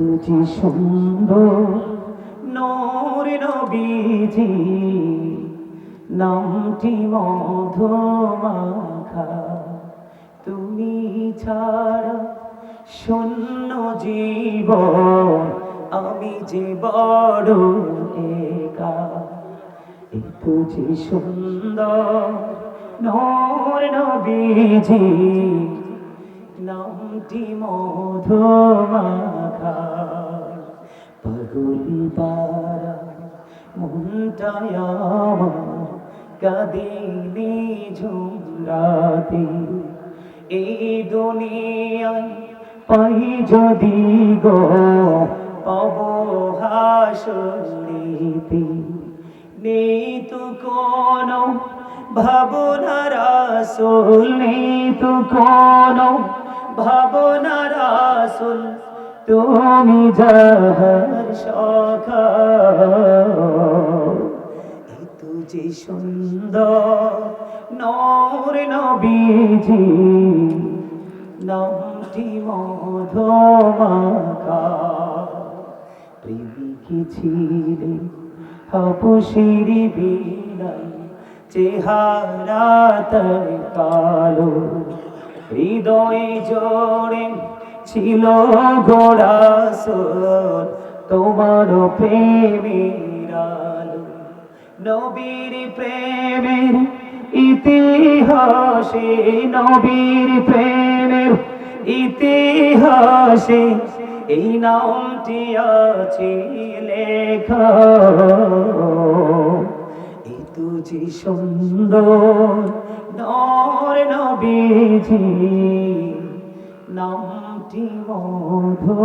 তুজি সুন্দর নোর নবীজি, নামটি মধুমাখা। তুমি ছাড়া শূন্য জীবন, আমি যে বড় একা। এ তুজি সুন্দর নোর নবীজি, নামটি মধুমাখা। পাগলি পারা মনটায় আমার কাদিনি ঝুমরাতে। এই দুনিয়ায় পাই যদি গো পাব হাসরিতে নেই তো কোনো ভাবনার আসল, নেই তো কোনো ভাবনার আসল। তুমি যাহার সখা সুন্দর নর নবীজি, নামটি মধুমাখা। প্রেমিকি ছিলে হপুশিরি বিলাই চেহারা তার কালো, হৃদয় জোড়ে ছিল ঘোড়া সোর তোমার প্রেমের আলো। নবীর প্রেমের ইতিহাসে, নবীর প্রেমের ইতিহাসে এই নামটি আছে লেখা। এই তুঝি সুন্দর নর নবীজি। নামটি মধুমাখা